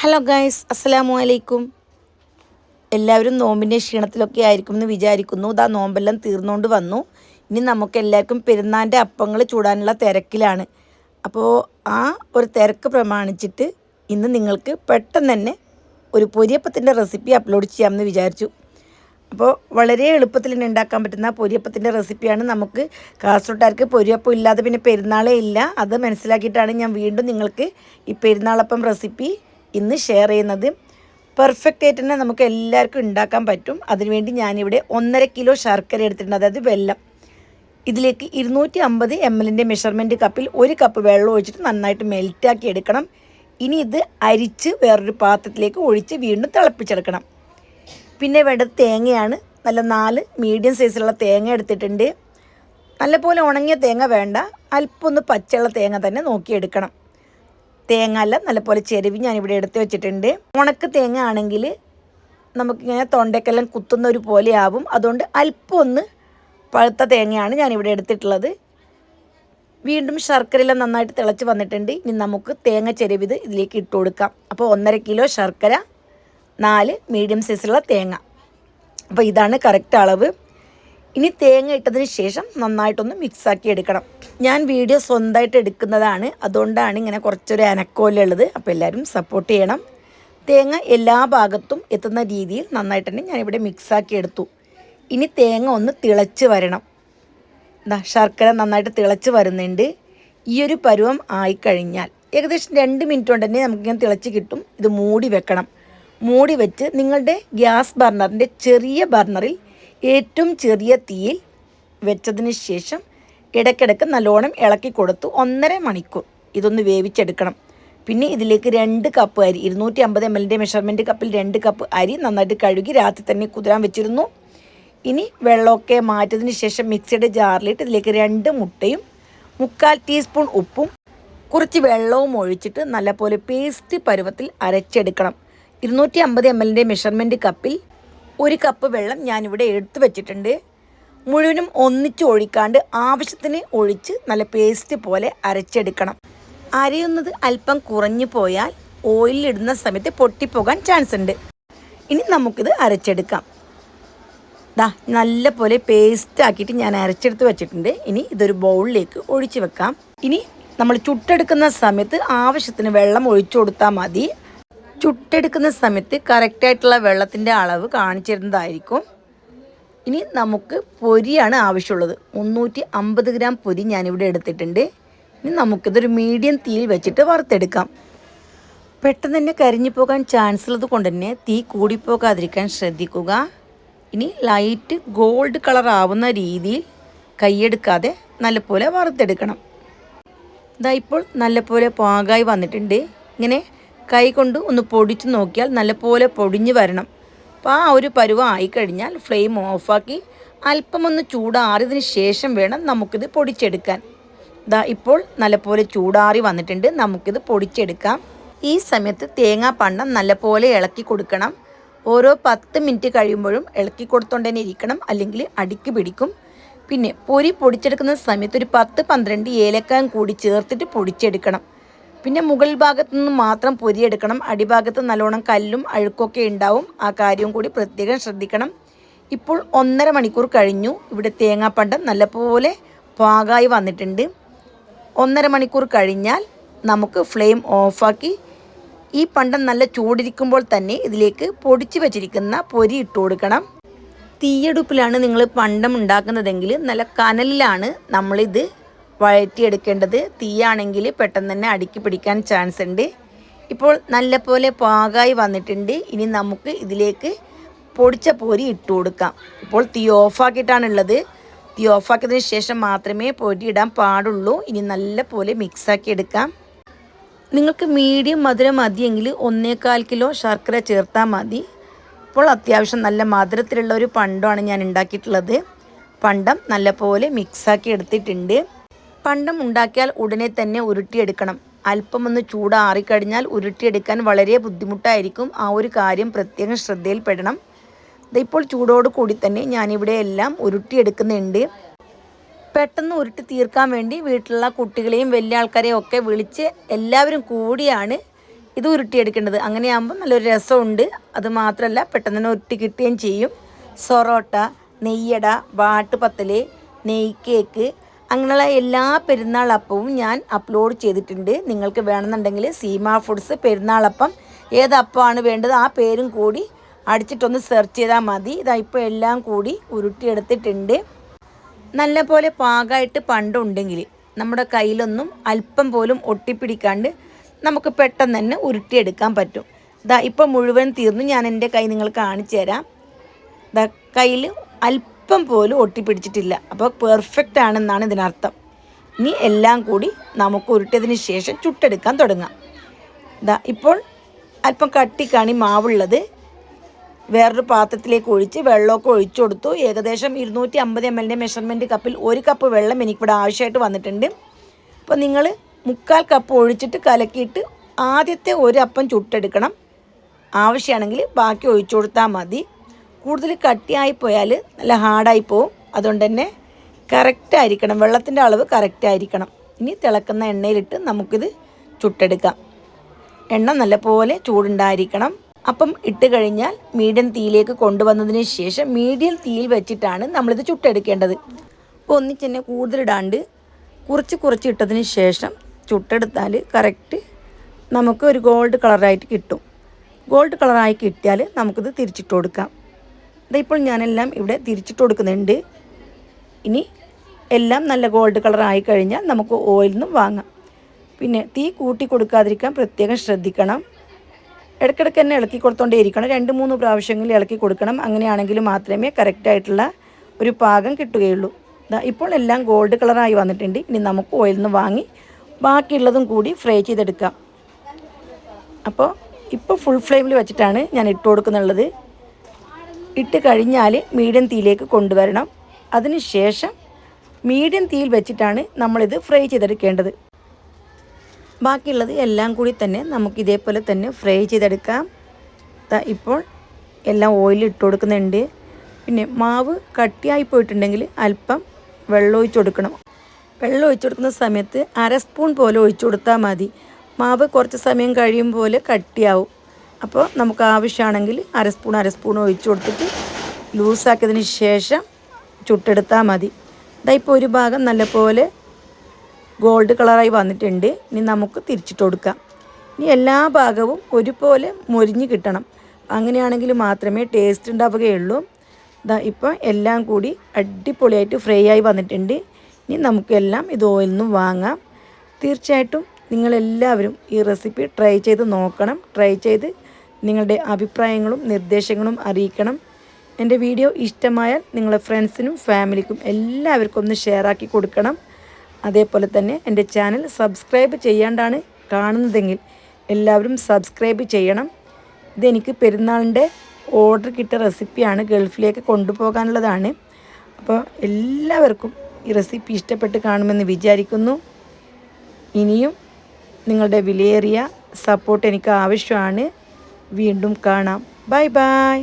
Hello guys അസ്സലാമു അലൈക്കും എല്ലാവരും നോമ്പിന്റെ ക്ഷീണത്തിലൊക്കെ ആയിരിക്കും എന്ന് വിചാരിക്കുന്നു. ഇതാ നോമ്പെല്ലാം തീർന്നുകൊണ്ട് വന്നു. ഇനി നമുക്ക് എല്ലാവർക്കും പെരുന്നാന്റെ അപ്പങ്ങൾ ചൂടാനുള്ള തിരക്കിലാണ്. അപ്പോൾ ആ ഒരു തിരക്ക് പ്രമാണിച്ചിട്ട് ഇന്ന് നിങ്ങൾക്ക് പെട്ടെന്ന് തന്നെ ഒരു പൊരിയപ്പത്തിന്റെ റെസിപ്പി അപ്ലോഡ് ചെയ്യാമെന്ന് വിചാരിച്ചു. അപ്പോൾ വളരെ എളുപ്പത്തിൽ തന്നെ ഉണ്ടാക്കാൻ പറ്റുന്ന പൊരിയപ്പത്തിന്റെ റെസിപ്പിയാണ് നമുക്ക് കാസർഗോട്ടുകാർക്ക് പൊരിയപ്പം ഇല്ലാതെ പിന്നെ പെരുന്നാളേ ഇല്ല. അത് മനസ്സിലാക്കിയിട്ടാണ് ഞാൻ വീണ്ടും നിങ്ങൾക്ക് ഈ പെരുന്നാളപ്പം റെസിപ്പി ഇന്ന് ഷെയർ ചെയ്യുന്നത് പെർഫെക്റ്റ് ആയിട്ട് തന്നെ നമുക്ക് എല്ലാവർക്കും ഉണ്ടാക്കാൻ പറ്റും. അതിനുവേണ്ടി ഞാനിവിടെ ഒന്നര കിലോ ശർക്കര എടുത്തിട്ടുണ്ട്. അതായത് വെല്ലം. ഇതിലേക്ക് ഇരുന്നൂറ്റി അമ്പത് എം എല്ലിന്റെ മെഷർമെന്റ് കപ്പിൽ ഒരു കപ്പ് വെള്ളം ഒഴിച്ചിട്ട് നന്നായിട്ട് മെൽറ്റാക്കി എടുക്കണം. ഇനി ഇത് അരിച്ച് വേറൊരു പാത്രത്തിലേക്ക് ഒഴിച്ച് വീണ്ടും തിളപ്പിച്ചെടുക്കണം. പിന്നെ വേണ്ടത് തേങ്ങയാണ്. നല്ല നാല് മീഡിയം സൈസിലുള്ള തേങ്ങ എടുത്തിട്ടുണ്ട്. നല്ലപോലെ ഉണങ്ങിയ തേങ്ങ വേണ്ട. അല്പമൊന്ന് പച്ചയുള്ള തേങ്ങ തന്നെ നോക്കിയെടുക്കണം. തേങ്ങ അല്ല നല്ലപോലെ ചെരുവി ഞാനിവിടെ എടുത്ത് വെച്ചിട്ടുണ്ട്. ഉണക്ക് തേങ്ങ ആണെങ്കിൽ നമുക്കിങ്ങനെ തൊണ്ടയ്ക്കെല്ലാം കുത്തുന്ന ഒരു പോലെ ആവും അതുകൊണ്ട് അല്പം ഒന്ന് പഴുത്ത തേങ്ങയാണ് ഞാനിവിടെ എടുത്തിട്ടുള്ളത്. വീണ്ടും ശർക്കരയെല്ലാം നന്നായിട്ട് തിളച്ച് വന്നിട്ടുണ്ട്. ഇനി നമുക്ക് തേങ്ങ ചെരുവിത് ഇതിലേക്ക് ഇട്ട് കൊടുക്കാം. അപ്പോൾ ഒന്നര കിലോ ശർക്കര നാല് മീഡിയം സൈസുള്ള തേങ്ങ. അപ്പോൾ ഇതാണ് കറക്റ്റ് അളവ്. ഇനി തേങ്ങ ഇട്ടതിന് ശേഷം നന്നായിട്ടൊന്ന് മിക്സാക്കി എടുക്കണം. ഞാൻ വീഡിയോ സ്വന്തമായിട്ട് എടുക്കുന്നതാണ്. അതുകൊണ്ടാണ് ഇങ്ങനെ കുറച്ചൊരു അനക്കോലുള്ളത് അപ്പോൾ എല്ലാവരും സപ്പോർട്ട് ചെയ്യണം. തേങ്ങ എല്ലാ ഭാഗത്തും എത്തുന്ന രീതിയിൽ നന്നായിട്ട് തന്നെ ഞാനിവിടെ മിക്സാക്കി എടുത്തു. ഇനി തേങ്ങ ഒന്ന് തിളച്ച് വരണം. എന്താ ശർക്കര നന്നായിട്ട് തിളച്ച് വരുന്നുണ്ട്. ഈ ഒരു പരുവം ആയിക്കഴിഞ്ഞാൽ ഏകദേശം രണ്ട് മിനിറ്റ് കൊണ്ട് തന്നെ നമുക്കിങ്ങനെ തിളച്ച് കിട്ടും. ഇത് മൂടി വെക്കണം. മൂടി വെച്ച് നിങ്ങളുടെ ഗ്യാസ് ബർണറിന്റെ ചെറിയ ബർണറിൽ ഏറ്റവും ചെറിയ തീയിൽ വെച്ചതിന് ശേഷം ഇടയ്ക്കിടയ്ക്ക് നല്ലോണം ഇളക്കി കൊടുത്തു ഒന്നര മണിക്കൂർ. ഇതൊന്ന് വേവിച്ചെടുക്കണം. പിന്നെ ഇതിലേക്ക് രണ്ട് കപ്പ് അരി ഇരുന്നൂറ്റി അമ്പത് എം എല്ലിന്റെ മെഷർമെന്റ് കപ്പിൽ രണ്ട് കപ്പ് അരി നന്നായിട്ട് കഴുകി രാത്രി തന്നെ കുതിരാൻ വെച്ചിരുന്നു. ഇനി വെള്ളമൊക്കെ മാറ്റിയതിന് ശേഷം മിക്സിയുടെ ജാറിലിട്ട് ഇതിലേക്ക് രണ്ട് മുട്ടയും മുക്കാൽ ടീസ്പൂൺ ഉപ്പും കുറച്ച് വെള്ളവും ഒഴിച്ചിട്ട് നല്ലപോലെ പേസ്റ്റ് പരുവത്തിൽ അരച്ചെടുക്കണം. ഇരുന്നൂറ്റി അമ്പത് എം എല്ലിന്റെ മെഷർമെന്റ് കപ്പിൽ ഒരു കപ്പ് വെള്ളം ഞാനിവിടെ എടുത്തു വെച്ചിട്ടുണ്ട്. മുഴുവനും ഒന്നിച്ച് ഒഴിക്കാണ്ട് ആവശ്യത്തിന് ഒഴിച്ച് നല്ല പേസ്റ്റ് പോലെ അരച്ചെടുക്കണം. അരയുന്നത് അല്പം കുറഞ്ഞു പോയാൽ ഓയിലിടുന്ന സമയത്ത് പൊട്ടിപ്പോകാൻ ചാൻസ് ഉണ്ട്. ഇനി നമുക്കിത് അരച്ചെടുക്കാം. ദാ നല്ല പോലെ പേസ്റ്റ് ആക്കിയിട്ട് ഞാൻ അരച്ചെടുത്ത് വെച്ചിട്ടുണ്ട്. ഇനി ഇതൊരു ബൗളിലേക്ക് ഒഴിച്ചു വെക്കാം. ഇനി നമ്മൾ ചുട്ടെടുക്കുന്ന സമയത്ത് ആവശ്യത്തിന് വെള്ളം ഒഴിച്ചു കൊടുത്താൽ മതി. ചുട്ടെടുക്കുന്ന സമയത്ത് കറക്റ്റായിട്ടുള്ള വെള്ളത്തിന്റെ അളവ് കാണിച്ചിരുന്നതായിരിക്കും. ഇനി നമുക്ക് പൊരിയാണ് ആവശ്യമുള്ളത്. മുന്നൂറ്റി അമ്പത് ഗ്രാം പൊരി ഞാനിവിടെ എടുത്തിട്ടുണ്ട്. ഇനി നമുക്കിതൊരു മീഡിയം തീയിൽ വെച്ചിട്ട് വറുത്തെടുക്കാം. പെട്ടെന്ന് തന്നെ കരിഞ്ഞു പോകാൻ ചാൻസ് ഉള്ളത് കൊണ്ട് തന്നെ തീ കൂടിപ്പോകാതിരിക്കാൻ ശ്രദ്ധിക്കുക. ഇനി ലൈറ്റ് ഗോൾഡ് കളർ ആവുന്ന രീതിയിൽ കൈയെടുക്കാതെ നല്ലപോലെ വറുത്തെടുക്കണം. ഇതാ ഇപ്പോൾ നല്ലപോലെ പാകമായി വന്നിട്ടുണ്ട്. ഇങ്ങനെ കൈ കൊണ്ട് ഒന്ന് പൊടിച്ച് നോക്കിയാൽ നല്ലപോലെ പൊടിഞ്ഞു വരണം. അപ്പോൾ ആ ഒരു പരുവം ആയിക്കഴിഞ്ഞാൽ ഫ്ലെയിം ഓഫാക്കി അല്പമൊന്ന് ചൂടാറിയതിന് ശേഷം വേണം നമുക്കിത് പൊടിച്ചെടുക്കാൻ. ഇതാ ഇപ്പോൾ നല്ലപോലെ ചൂടാറി വന്നിട്ടുണ്ട്. നമുക്കിത് പൊടിച്ചെടുക്കാം. ഈ സമയത്ത് തേങ്ങാ പണ്ടം നല്ലപോലെ ഇളക്കി കൊടുക്കണം. ഓരോ പത്ത് മിനിറ്റ് കഴിയുമ്പോഴും ഇളക്കി കൊടുത്തോണ്ട് തന്നെ ഇരിക്കണം. അല്ലെങ്കിൽ അടിക്ക് പിടിക്കും. പിന്നെ പൊരി പൊടിച്ചെടുക്കുന്ന സമയത്ത് ഒരു പത്ത് പന്ത്രണ്ട് ഏലക്കായും കൂടി ചേർത്തിട്ട് പൊടിച്ചെടുക്കണം. പിന്നെ മുകൾ ഭാഗത്തു നിന്ന് മാത്രം പൊരിയെടുക്കണം. അടിഭാഗത്ത് നല്ലോണം കല്ലും അഴുക്കൊക്കെ ഉണ്ടാവും. ആ കാര്യവും കൂടി പ്രത്യേകം ശ്രദ്ധിക്കണം. ഇപ്പോൾ ഒന്നര മണിക്കൂർ കഴിഞ്ഞു. ഇവിടെ തേങ്ങാപ്പണ്ടം നല്ലപോലെ പാകമായി വന്നിട്ടുണ്ട്. ഒന്നര മണിക്കൂർ കഴിഞ്ഞാൽ നമുക്ക് ഫ്ലെയിം ഓഫാക്കി ഈ പണ്ടം നല്ല ചൂടിരിക്കുമ്പോൾ തന്നെ ഇതിലേക്ക് പൊടിച്ചു വച്ചിരിക്കുന്ന പൊരി ഇട്ട് കൊടുക്കണം. തീയടുപ്പിലാണ് നിങ്ങൾ പണ്ടം ഉണ്ടാക്കുന്നതെങ്കിൽ നല്ല കനലിലാണ് നമ്മളിത് വഴറ്റിയെടുക്കേണ്ടത് തീയാണെങ്കിൽ പെട്ടെന്ന് തന്നെ അടുക്കി പിടിക്കാൻ ചാൻസ് ഉണ്ട്. ഇപ്പോൾ നല്ലപോലെ പാകായി വന്നിട്ടുണ്ട്. ഇനി നമുക്ക് ഇതിലേക്ക് പൊടിച്ച പൊരി ഇട്ട് കൊടുക്കാം. ഇപ്പോൾ തീ ഓഫാക്കിയിട്ടാണുള്ളത് തീ ഓഫാക്കിയതിന് ശേഷം മാത്രമേ പൊരി ഇടാൻ പാടുള്ളൂ. ഇനി നല്ലപോലെ മിക്സാക്കി എടുക്കാം. നിങ്ങൾക്ക് മീഡിയം മധുരം മതിയെങ്കിൽ ഒന്നേകാൽ കിലോ ശർക്കര ചേർത്താൽ മതി. ഇപ്പോൾ അത്യാവശ്യം നല്ല മധുരത്തിലുള്ള ഒരു പണ്ടമാണ് ഞാൻ ഉണ്ടാക്കിയിട്ടുള്ളത്. പണ്ടം നല്ലപോലെ മിക്സാക്കി എടുത്തിട്ടുണ്ട്. പണ്ടം ഉണ്ടാക്കിയാൽ ഉടനെ തന്നെ ഉരുട്ടിയെടുക്കണം. അല്പമൊന്ന് ചൂടാറിക്കഴിഞ്ഞാൽ ഉരുട്ടിയെടുക്കാൻ വളരെ ബുദ്ധിമുട്ടായിരിക്കും. ആ ഒരു കാര്യം പ്രത്യേകം ശ്രദ്ധയിൽപ്പെടണം. ഇതിപ്പോൾ ചൂടോട് കൂടി തന്നെ ഞാനിവിടെ എല്ലാം ഉരുട്ടിയെടുക്കുന്നുണ്ട്. പെട്ടെന്ന് ഉരുട്ടി തീർക്കാൻ വേണ്ടി വീട്ടിലുള്ള കുട്ടികളെയും വലിയ ആൾക്കാരെയും ഒക്കെ വിളിച്ച് എല്ലാവരും കൂടിയാണ് ഇത് ഉരുട്ടിയെടുക്കേണ്ടത്. അങ്ങനെയാകുമ്പോൾ നല്ലൊരു രസമുണ്ട്. അത് മാത്രമല്ല പെട്ടെന്ന് തന്നെ ഉരുട്ടി കിട്ടുകയും ചെയ്യും. സൊറോട്ട നെയ്യട വാട്ടുപത്തൽ നെയ് കേക്ക് അങ്ങനെയുള്ള എല്ലാ പെരുന്നാൾ അപ്പവും ഞാൻ അപ്ലോഡ് ചെയ്തിട്ടുണ്ട്. നിങ്ങൾക്ക് വേണമെന്നുണ്ടെങ്കിൽ സീമ ഫുഡ്സ് പെരുന്നാളപ്പം ഏതപ്പമാണ് വേണ്ടത് ആ പേരും കൂടി അടിച്ചിട്ടൊന്ന് സെർച്ച് ചെയ്താൽ മതി. ഇതാ ഇപ്പോൾ എല്ലാം കൂടി ഉരുട്ടിയെടുത്തിട്ടുണ്ട്. നല്ല പോലെ പാകമായിട്ട് പണ്ടുണ്ടെങ്കിൽ നമ്മുടെ കയ്യിലൊന്നും അല്പം പോലും ഒട്ടിപ്പിടിക്കാണ്ട് നമുക്ക് പെട്ടെന്ന് തന്നെ ഉരുട്ടിയെടുക്കാൻ പറ്റും. ഇതാ ഇപ്പം മുഴുവൻ തീർന്നു. ഞാൻ എന്റെ കൈ നിങ്ങൾ കാണിച്ചു തരാം. ഇതാ കയ്യിൽ അല്പം പോലും ഒട്ടിപ്പിടിച്ചിട്ടില്ല. അപ്പോൾ പെർഫെക്റ്റ് ആണെന്നാണ് ഇതിനർത്ഥം. ഇനി എല്ലാം കൂടി നമുക്ക് ഉരുട്ടിയതിന് ശേഷം ചുട്ടെടുക്കാൻ തുടങ്ങാം. ഇതാ ഇപ്പോൾ അല്പം കട്ടിക്കാണ് മാവുള്ളത്. വേറൊരു പാത്രത്തിലേക്ക് ഒഴിച്ച് വെള്ളമൊക്കെ ഒഴിച്ചു കൊടുത്തു. ഏകദേശം ഇരുന്നൂറ്റി അമ്പത് എം എല്ലിന്റെ മെഷർമെന്റ് കപ്പിൽ ഒരു കപ്പ് വെള്ളം എനിക്കിവിടെ ആവശ്യമായിട്ട് വന്നിട്ടുണ്ട്. അപ്പോൾ നിങ്ങൾ മുക്കാൽ കപ്പ് ഒഴിച്ചിട്ട് കലക്കിയിട്ട് ആദ്യത്തെ ഒരു അപ്പം ചുട്ടെടുക്കണം. ആവശ്യമാണെങ്കിൽ ബാക്കി ഒഴിച്ചു കൊടുത്താൽ മതി. കൂടുതൽ കട്ടിയായി പോയാൽ നല്ല ഹാർഡായി പോവും. അതുകൊണ്ട് തന്നെ കറക്റ്റ് ആയിരിക്കണം. വെള്ളത്തിന്റെ അളവ് കറക്റ്റ് ആയിരിക്കണം. ഇനി തിളക്കുന്ന എണ്ണയിലിട്ട് നമുക്കിത് ചുട്ടെടുക്കാം. എണ്ണ നല്ലപോലെ ചൂടുണ്ടായിരിക്കണം. അപ്പം ഇട്ട് കഴിഞ്ഞാൽ മീഡിയം തീയിലേക്ക് കൊണ്ടുവന്നതിന് ശേഷം മീഡിയം തീയിൽ വെച്ചിട്ടാണ് നമ്മളിത് ചുട്ടെടുക്കേണ്ടത്. അപ്പോൾ ഒന്നിച്ച് തന്നെ കൂടുതലിടാണ്ട് കുറച്ച് കുറച്ച് ഇട്ടതിന് ശേഷം ചുട്ടെടുത്താൽ കറക്റ്റ് നമുക്ക് ഒരു ഗോൾഡ് കളറായിട്ട് കിട്ടും. ഗോൾഡ് കളറായി കിട്ടിയാൽ നമുക്കിത് തിരിച്ചിട്ട് കൊടുക്കാം. ഇതിപ്പോൾ ഞാനെല്ലാം ഇവിടെ തിരിച്ചിട്ട് കൊടുക്കുന്നുണ്ട്. ഇനി എല്ലാം നല്ല ഗോൾഡ് കളറായി കഴിഞ്ഞാൽ നമുക്ക് ഓയിൽ നിന്നും വാങ്ങാം. പിന്നെ തീ കൂട്ടി കൊടുക്കാതിരിക്കാൻ പ്രത്യേകം ശ്രദ്ധിക്കണം. ഇടയ്ക്കിടയ്ക്ക് തന്നെ ഇളക്കി കൊടുത്തോണ്ടേ ഇരിക്കണം രണ്ട് മൂന്ന് പ്രാവശ്യങ്ങളിൽ ഇളക്കി കൊടുക്കണം. അങ്ങനെയാണെങ്കിൽ മാത്രമേ കറക്റ്റായിട്ടുള്ള ഒരു പാകം കിട്ടുകയുള്ളൂ. ഇപ്പോൾ എല്ലാം ഗോൾഡ് കളറായി വന്നിട്ടുണ്ട്. ഇനി നമുക്ക് ഓയിൽ നിന്ന് വാങ്ങി ബാക്കിയുള്ളതും കൂടി ഫ്രൈ ചെയ്തെടുക്കാം. അപ്പോൾ ഇപ്പോൾ ഫുൾ ഫ്ലെയിമിൽ വെച്ചിട്ടാണ് ഞാൻ ഇട്ട് കൊടുക്കുന്നുള്ളത്. ഇട്ട് കഴിഞ്ഞാൽ മീഡിയം തീയിലേക്ക് കൊണ്ടുവരണം. അതിന് ശേഷം മീഡിയം തീയിൽ വെച്ചിട്ടാണ് നമ്മളിത് ഫ്രൈ ചെയ്തെടുക്കേണ്ടത്. ബാക്കിയുള്ളത് എല്ലാം കൂടി തന്നെ നമുക്ക് ഇതേപോലെ തന്നെ ഫ്രൈ ചെയ്തെടുക്കാം. ഇപ്പോൾ എല്ലാം ഓയിൽ ഇട്ട് കൊടുക്കുന്നുണ്ട്. പിന്നെ മാവ് കട്ടിയായി പോയിട്ടുണ്ടെങ്കിൽ അല്പം വെള്ളം ഒഴിച്ച് കൊടുക്കണം. വെള്ളം ഒഴിച്ചു കൊടുക്കുന്ന സമയത്ത് അര സ്പൂൺ പോലെ ഒഴിച്ചു കൊടുത്താൽ മതി. മാവ് കുറച്ച് സമയം കഴിയും പോലെ കട്ടിയാവും. അപ്പോൾ നമുക്ക് ആവശ്യമാണെങ്കിൽ അര സ്പൂൺ അര സ്പൂൺ ഒഴിച്ചു കൊടുത്തിട്ട് ലൂസാക്കിയതിന് ശേഷം ചുട്ടെടുത്താൽ മതി. ഇതാ ഇപ്പോൾ ഒരു ഭാഗം നല്ലപോലെ ഗോൾഡ് കളറായി വന്നിട്ടുണ്ട്. ഇനി നമുക്ക് തിരിച്ചിട്ട് കൊടുക്കാം. ഇനി എല്ലാ ഭാഗവും ഒരുപോലെ മൊരിഞ്ഞ് കിട്ടണം. അങ്ങനെയാണെങ്കിൽ മാത്രമേ ടേസ്റ്റ് ഉണ്ടാവുകയുള്ളൂ. ഇതാ ഇപ്പോൾ എല്ലാം കൂടി അടിപൊളിയായിട്ട് ഫ്രൈ ആയി വന്നിട്ടുണ്ട്. ഇനി നമുക്കെല്ലാം ഇത് ഓയിൽ നിന്നും വാങ്ങാം. തീർച്ചയായിട്ടും നിങ്ങളെല്ലാവരും ഈ റെസിപ്പി ട്രൈ ചെയ്ത് നോക്കണം. ട്രൈ ചെയ്ത് നിങ്ങളുടെ അഭിപ്രായങ്ങളും നിർദ്ദേശങ്ങളും അറിയിക്കണം. എന്റെ വീഡിയോ ഇഷ്ടമായാൽ നിങ്ങളുടെ ഫ്രണ്ട്സിനും ഫാമിലിക്കും എല്ലാവർക്കും ഒന്ന് ഷെയറാക്കി കൊടുക്കണം. അതേപോലെ തന്നെ എന്റെ ചാനൽ സബ്സ്ക്രൈബ് ചെയ്യാണ്ടാണ് കാണുന്നതെങ്കിൽ എല്ലാവരും സബ്സ്ക്രൈബ് ചെയ്യണം. ഇതെനിക്ക് പെരുന്നാളിന്റെ ഓർഡർ കിട്ടിയ റെസിപ്പിയാണ് ഗൾഫിലേക്ക് കൊണ്ടുപോകാനുള്ളതാണ്. അപ്പോൾ എല്ലാവർക്കും ഈ റെസിപ്പി ഇഷ്ടപ്പെട്ട് കാണുമെന്ന് വിചാരിക്കുന്നു. ഇനിയും നിങ്ങളുടെ വിലയേറിയ സപ്പോർട്ട് എനിക്ക് ആവശ്യമാണ്. വീണ്ടും കാണാം. Bye bye.